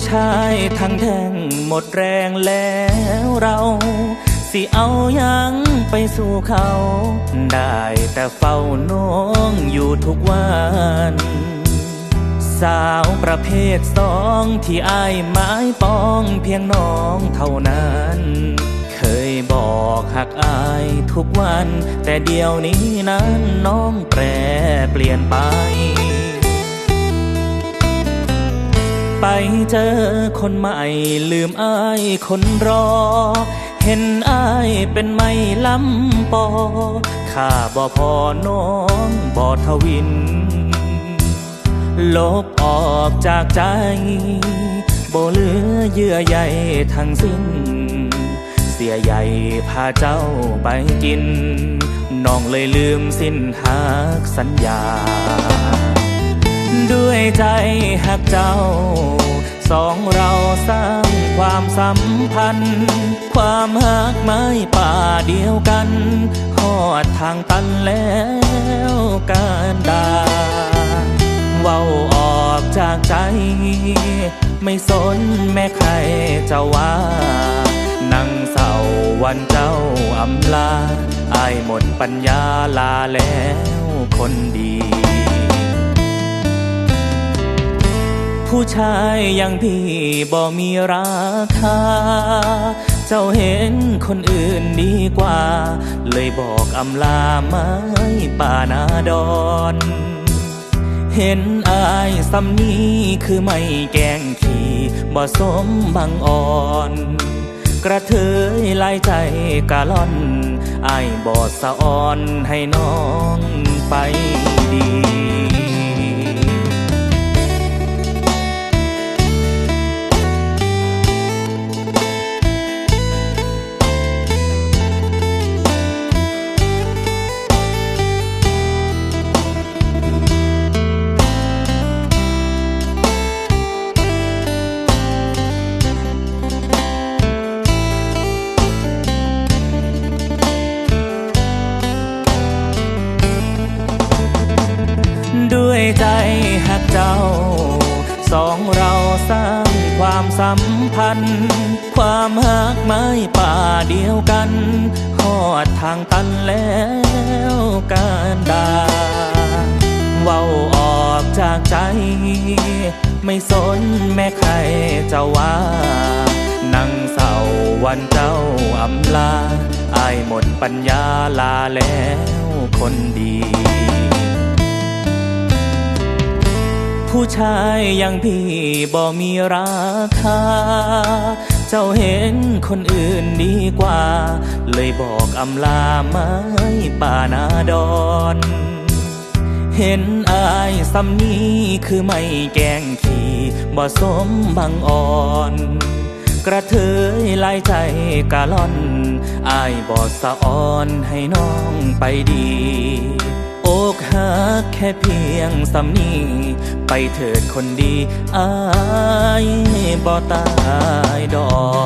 ู้ชายทั้งแท่งหมดแรงแล้วเรา สิเอายังไปสู่เขา ได้แต่เฝ้าน้องอยู่ทุกวัน สาวประเภทสองที่อายไม้ปองเพียงน้องเท่านั้น เคยบอกหักอายทุกวัน แต่เดี๋ยวนี้นั้นน้องแปรเปลี่ยนไป ไปเจอคนใหม่ลืมอายคนรอ เห็นอายเป็นไม่ลำปอ ข้าบ่พอน้องบ่ทวิน ลบออกจากใจบ่เหลือเยื่อใยทั้งสิ้น เสียใหญ่พาเจ้าไปกิน น้องเลยลืมสิ้นหักสัญญา ด้วยใจหักเจ้า สองเราสร้างความสัมพันธ์ ความหักไม้ป่าเดียวกันหอดทางตันแล้วการดาเว้าออกจากใจ ไม่สนแม่ใครจะว่านั่งเศร้าวันเจ้าอำลาอายหมดปัญญาลาแล้วคนดี ผู้ชายอย่างพี่บ่มีราคา เจ้าเห็นคนอื่นดีกว่า เลยบอกอำลาไม้ป่านาดอนเห็นอายสำนีคือไม่แกงขี่บ่สมบังอ่อน กระเทยลายใจกะล่อนอายบอดสะอ่อนให้น้องไปดี ใจหักเจ้า สองเราสร้างความสัมพันธ์ ความหักไม้ป่าเดียวกันหอดทางตันแล้วการดาเว้าออกจากใจ ไม่สนแม่ใครจะว่านั่งเศร้าวันเจ้าอำลาอายหมดปัญญาลาแล้วคนดี ผู้ชายอย่างพี่บ่มีราคา เจ้าเห็นคนอื่นดีกว่า เลยบอกอำลาไม้ป่านาดอนเห็นอายสำนีคือไม่แกงขี่บ่สมบังอ่อน กระเทยลายใจกะล่อน อายบอสะอ่อนให้น้องไปดี ค่เพียงสำนีไปเถิดคนดีอายบ่ตายดอก